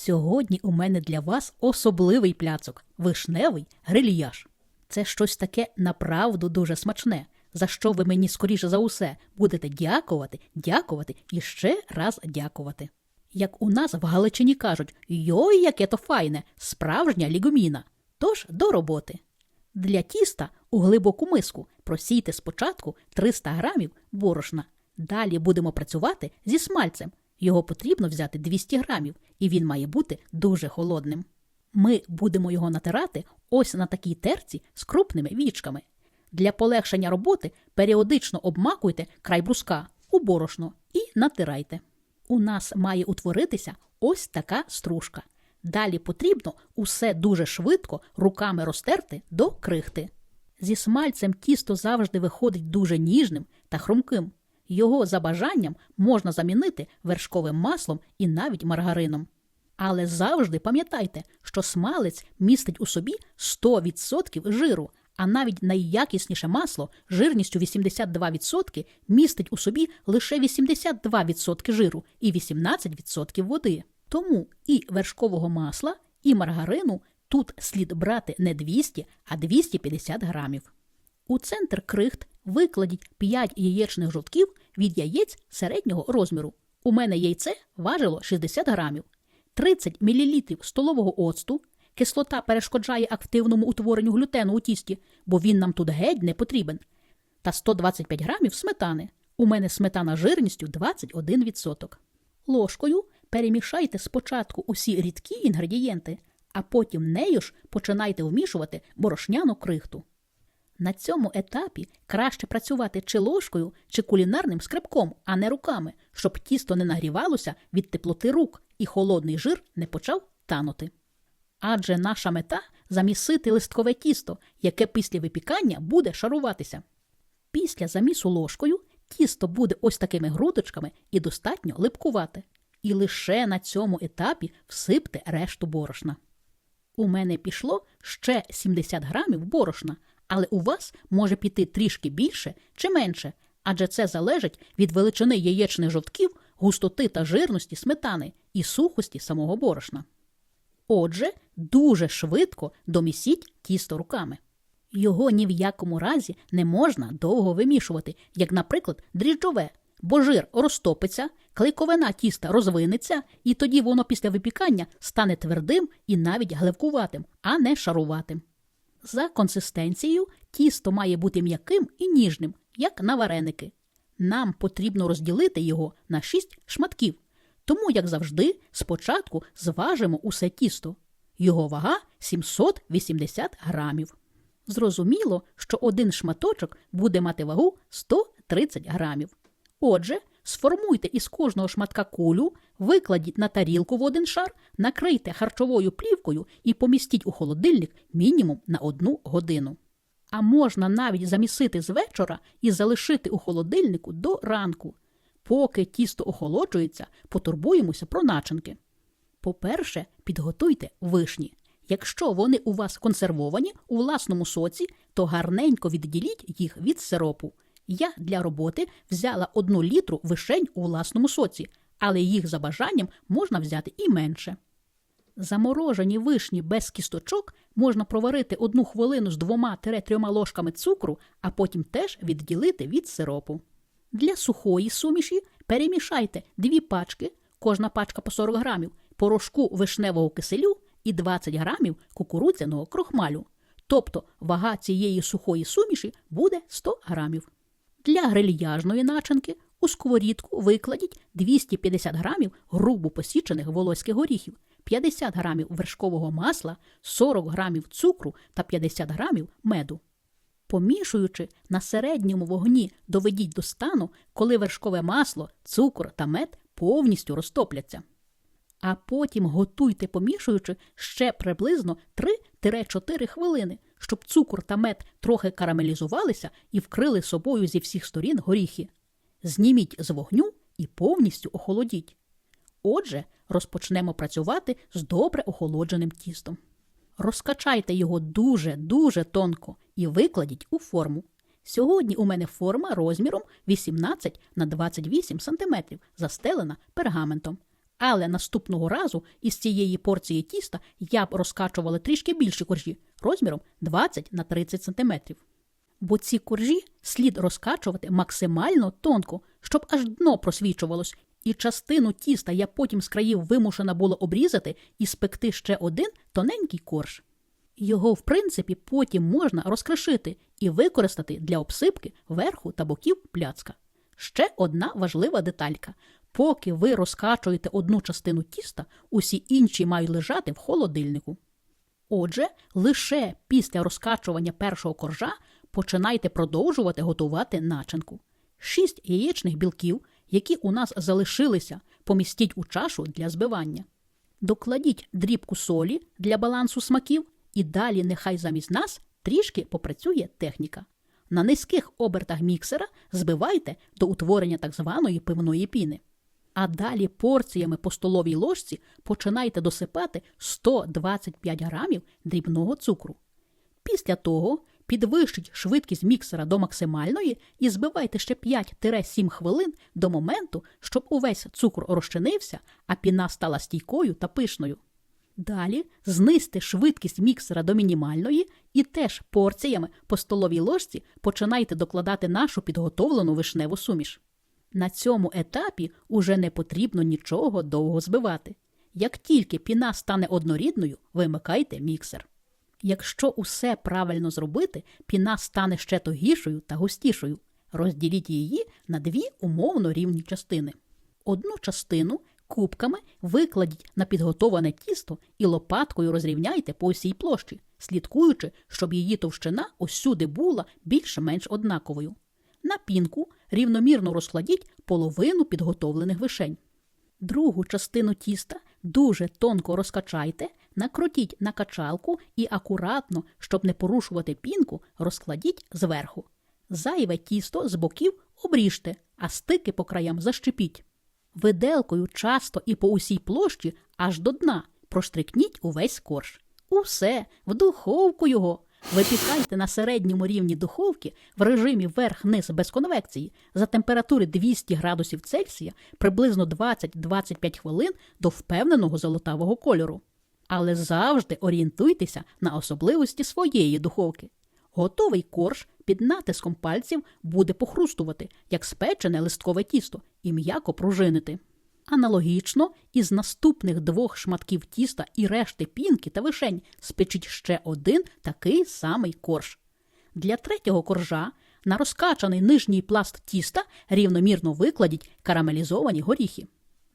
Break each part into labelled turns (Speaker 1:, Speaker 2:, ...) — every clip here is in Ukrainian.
Speaker 1: Сьогодні у мене для вас особливий пляцок вишневий грильяж. Це щось таке направду дуже смачне, за що ви мені скоріше за усе будете дякувати, дякувати і ще раз дякувати. Як у нас в Галичині кажуть, йой, яке то файне, справжня лігуміна. Тож до роботи. Для тіста у глибоку миску просійте спочатку 300 грамів борошна. Далі будемо працювати зі смальцем. Його потрібно взяти 200 грамів, і він має бути дуже холодним. Ми будемо його натирати ось на такій терці з крупними вічками. Для полегшення роботи періодично обмакуйте край бруска у борошно і натирайте. У нас має утворитися ось така стружка. Далі потрібно усе дуже швидко руками розтерти до крихти. Зі смальцем тісто завжди виходить дуже ніжним та хрумким. Його за бажанням можна замінити вершковим маслом і навіть маргарином. Але завжди пам'ятайте, що смалець містить у собі 100% жиру, а навіть найякісніше масло жирністю 82% містить у собі лише 82% жиру і 18% води. Тому і вершкового масла, і маргарину тут слід брати не 200, а 250 грамів. У центр крихт викладіть 5 яєчних жовтків від яєць середнього розміру. У мене яйце важило 60 грамів, 30 мл столового оцту. Кислота перешкоджає активному утворенню глютену у тісті, бо він нам тут геть не потрібен. Та 125 грамів сметани. У мене сметана жирністю 21%. Ложкою перемішайте спочатку усі рідкі інгредієнти, а потім нею ж починайте вмішувати борошняну крихту. На цьому етапі краще працювати чи ложкою, чи кулінарним скребком, а не руками, щоб тісто не нагрівалося від теплоти рук і холодний жир не почав танути. Адже наша мета замісити листкове тісто, яке після випікання буде шаруватися. Після замісу ложкою тісто буде ось такими грудочками і достатньо липкувати. І лише на цьому етапі всипте решту борошна. У мене пішло ще 70 грамів борошна, але у вас може піти трішки більше чи менше, адже це залежить від величини яєчних жовтків, густоти та жирності сметани і сухості самого борошна. Отже, дуже швидко домісіть тісто руками. Його ні в якому разі не можна довго вимішувати, як, наприклад, дріжджове, бо жир розтопиться, клейковина тіста розвинеться, і тоді воно після випікання стане твердим і навіть гливкуватим, а не шаруватим. За консистенцією тісто має бути м'яким і ніжним, як на вареники. Нам потрібно розділити його на 6 шматків. Тому, як завжди, спочатку зважимо усе тісто. Його вага 780 грамів. Зрозуміло, що один шматочок буде мати вагу 130 грамів. Отже, сформуйте із кожного шматка кулю, викладіть на тарілку в один шар, накрийте харчовою плівкою і помістіть у холодильник мінімум на одну годину. А можна навіть замісити з вечора і залишити у холодильнику до ранку. Поки тісто охолоджується, потурбуємося про начинки. По-перше, підготуйте вишні. Якщо вони у вас консервовані у власному соці, то гарненько відділіть їх від сиропу. Я для роботи взяла одну літру вишень у власному соці, але їх за бажанням можна взяти і менше. Заморожені вишні без кісточок можна проварити одну хвилину з двома-трьома ложками цукру, а потім теж відділити від сиропу. Для сухої суміші перемішайте дві пачки, кожна пачка по 40 грамів, порошку вишневого киселю і 20 грамів кукурудзяного крохмалю. Тобто вага цієї сухої суміші буде 100 грамів. Для грильяжної начинки у сковорідку викладіть 250 грамів грубо посічених волоських горіхів, 50 грамів вершкового масла, 40 грамів цукру та 50 грамів меду. Помішуючи на середньому вогні доведіть до стану, коли вершкове масло, цукор та мед повністю розтопляться. А потім готуйте, помішуючи ще приблизно 3-4 хвилини, щоб цукор та мед трохи карамелізувалися і вкрили собою зі всіх сторін горіхи. Зніміть з вогню і повністю охолодіть. Отже, розпочнемо працювати з добре охолодженим тістом. Розкачайте його дуже-дуже тонко і викладіть у форму. Сьогодні у мене форма розміром 18 на 28 см, застелена пергаментом. Але наступного разу із цієї порції тіста я б розкачувала трішки більші коржі розміром 20 на 30 см. Бо ці коржі слід розкачувати максимально тонко, щоб аж дно просвічувалось, і частину тіста я потім з країв вимушена була обрізати і спекти ще один тоненький корж. Його, в принципі, потім можна розкрошити і використати для обсипки верху та боків пляцка. Ще одна важлива деталька. Поки ви розкачуєте одну частину тіста, усі інші мають лежати в холодильнику. Отже, лише після розкачування першого коржа починайте продовжувати готувати начинку. Шість яєчних білків, які у нас залишилися, помістіть у чашу для збивання. Докладіть дрібку солі для балансу смаків, і далі нехай замість нас трішки попрацює техніка. На низьких обертах міксера збивайте до утворення так званої пивної піни. А далі порціями по столовій ложці починайте досипати 125 грамів дрібного цукру. Після того підвищіть швидкість міксера до максимальної і збивайте ще 5-7 хвилин до моменту, щоб увесь цукор розчинився, а піна стала стійкою та пишною. Далі знизьте швидкість міксера до мінімальної і теж порціями по столовій ложці починайте докладати нашу підготовлену вишневу суміш. На цьому етапі уже не потрібно нічого довго збивати. Як тільки піна стане однорідною, вимикайте міксер. Якщо усе правильно зробити, піна стане ще тугішою та густішою. Розділіть її на дві умовно рівні частини. Одну частину кубками викладіть на підготоване тісто і лопаткою розрівняйте по усій площі, слідкуючи, щоб її товщина усюди була більш-менш однаковою. На пінку рівномірно розкладіть половину підготовлених вишень. Другу частину тіста дуже тонко розкачайте, накрутіть на качалку і акуратно, щоб не порушувати пінку, розкладіть зверху. Зайве тісто з боків обріжте, а стики по краям защепіть. Виделкою часто і по усій площі аж до дна проштрикніть увесь корж. Усе, в духовку його. Випікайте на середньому рівні духовки в режимі верх-низ без конвекції за температури 200 градусів Цельсія приблизно 20-25 хвилин до впевненого золотавого кольору. Але завжди орієнтуйтеся на особливості своєї духовки. Готовий корж під натиском пальців буде похрустувати, як спечене листкове тісто, і м'яко пружинити. Аналогічно із наступних двох шматків тіста і решти пінки та вишень спечіть ще один такий самий корж. Для третього коржа на розкачаний нижній пласт тіста рівномірно викладіть карамелізовані горіхи.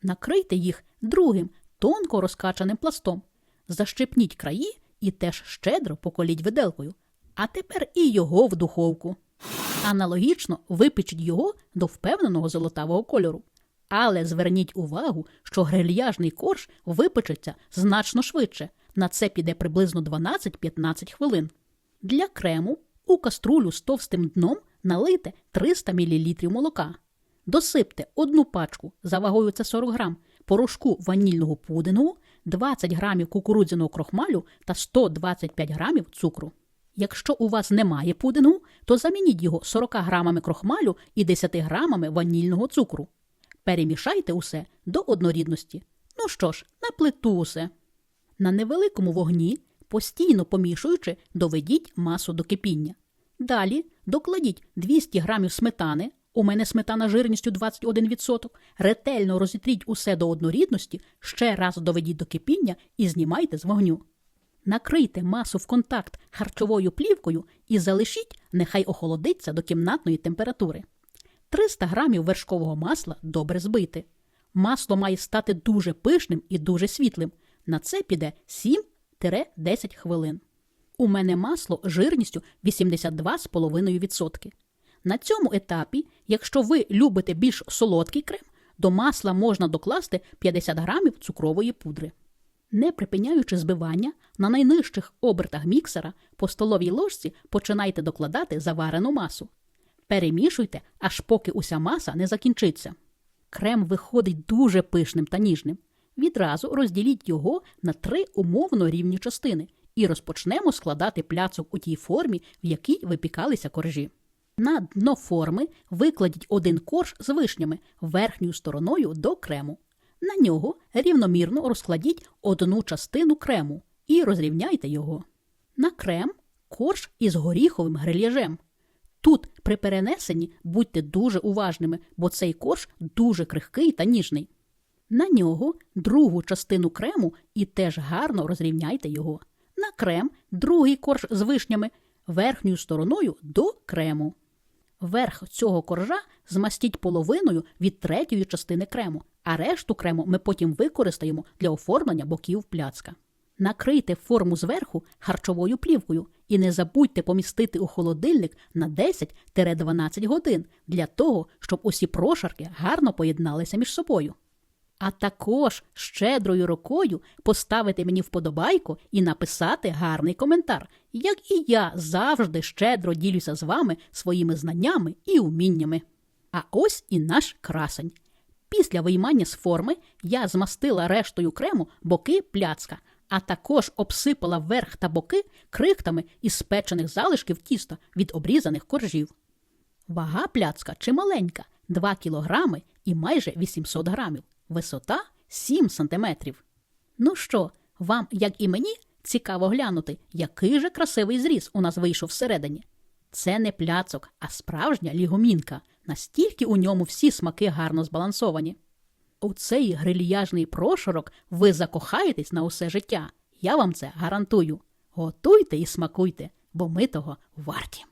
Speaker 1: Накрийте їх другим тонко розкачаним пластом. Защепніть краї і теж щедро поколіть виделкою. А тепер і його в духовку. Аналогічно випечіть його до впевненого золотавого кольору. Але зверніть увагу, що грильяжний корж випечеться значно швидше. На це піде приблизно 12-15 хвилин. Для крему у каструлю з товстим дном налийте 300 мл молока. Досипте одну пачку за вагою це 40 грам, порошку ванільного пудингу, 20 грамів кукурудзяного крохмалю та 125 грамів цукру. Якщо у вас немає пудингу, то замініть його 40 грамами крохмалю і 10 грамами ванільного цукру. Перемішайте усе до однорідності. Ну що ж, на плиту усе. На невеликому вогні, постійно помішуючи, доведіть масу до кипіння. Далі докладіть 200 грамів сметани, у мене сметана жирністю 21%, ретельно розітріть усе до однорідності, ще раз доведіть до кипіння і знімайте з вогню. Накрийте масу в контакт харчовою плівкою і залишіть, нехай охолодиться до кімнатної температури. 300 грамів вершкового масла добре збити. Масло має стати дуже пишним і дуже світлим. На це піде 7-10 хвилин. У мене масло жирністю 82,5%. На цьому етапі, якщо ви любите більш солодкий крем, до масла можна докласти 50 грамів цукрової пудри. Не припиняючи збивання, на найнижчих обертах міксера по столовій ложці починайте докладати заварену масу. Перемішуйте, аж поки уся маса не закінчиться. Крем виходить дуже пишним та ніжним. Відразу розділіть його на три умовно рівні частини і розпочнемо складати пляцок у тій формі, в якій випікалися коржі. На дно форми викладіть один корж з вишнями верхньою стороною до крему. На нього рівномірно розкладіть одну частину крему і розрівняйте його. На крем корж із горіховим грильяжем. Тут при перенесенні будьте дуже уважними, бо цей корж дуже крихкий та ніжний. На нього другу частину крему і теж гарно розрівняйте його. На крем другий корж з вишнями верхньою стороною до крему. Верх цього коржа змастіть половиною від третьої частини крему, а решту крему ми потім використаємо для оформлення боків пляцка. Накрийте форму зверху харчовою плівкою і не забудьте помістити у холодильник на 10-12 годин для того, щоб усі прошарки гарно поєдналися між собою. А також щедрою рукою поставити мені вподобайку і написати гарний коментар, як і я завжди щедро ділюся з вами своїми знаннями і уміннями. А ось і наш красень. Після виймання з форми я змастила рештою крему боки пляцка, а також обсипала верх та боки крихтами із спечених залишків тіста від обрізаних коржів. Вага пляцка чималенька 2 кілограми і майже 800 грамів. Висота 7 сантиметрів. Ну що, вам, як і мені, цікаво глянути, який же красивий зріз у нас вийшов всередині. Це не пляцок, а справжня лігомінка. Настільки у ньому всі смаки гарно збалансовані. У цей грильяжний прошурок ви закохаєтесь на усе життя. Я вам це гарантую. Готуйте і смакуйте, бо ми того варті.